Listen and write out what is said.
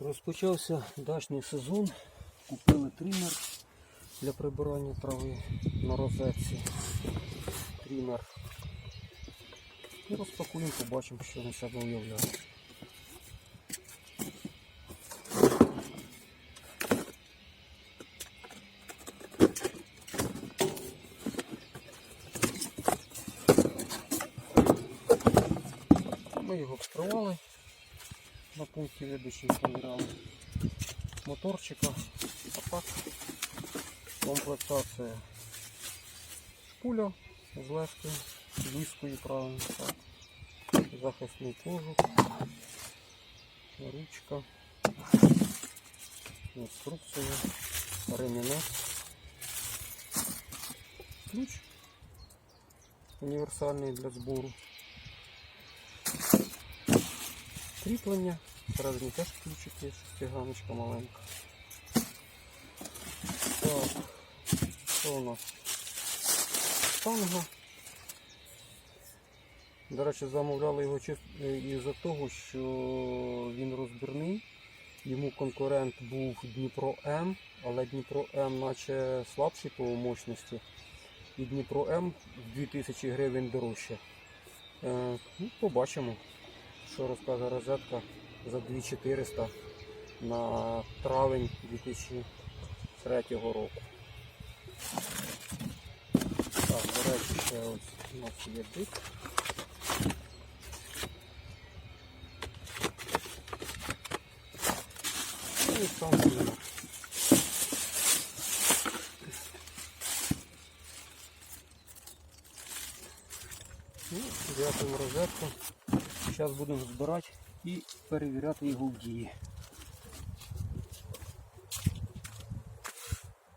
Розпочався дачний сезон. Купили тример для прибирання трави на розетці. Тример. І розпакуємо, побачимо, що він себе уявляє. Ми його вскривали на пункті видачі перевіряли моторчика, а так комплектація. Шпуля з легкою, віскою правильно, так. захисний кожух, ручка, інструкція, ремінець, ключ універсальний для збору. Кріплення. Всередині теж ключик є, шестиганочка маленька. Так, що у нас? Штанга. До речі, замовляли його е, із-за того, що він розбірний. Йому конкурент був Дніпро М, але Дніпро М наче слабший по мощності. І Дніпро М в 2000 гривень дорожче. Е, ну, побачимо що розкаже розетка за 2400 на травень 2003 року. Так, до речі, ще ось у нас є дик. Ну і сам клімат. Ну, дякуємо розетку. Зараз будемо збирати і перевіряти його в дії.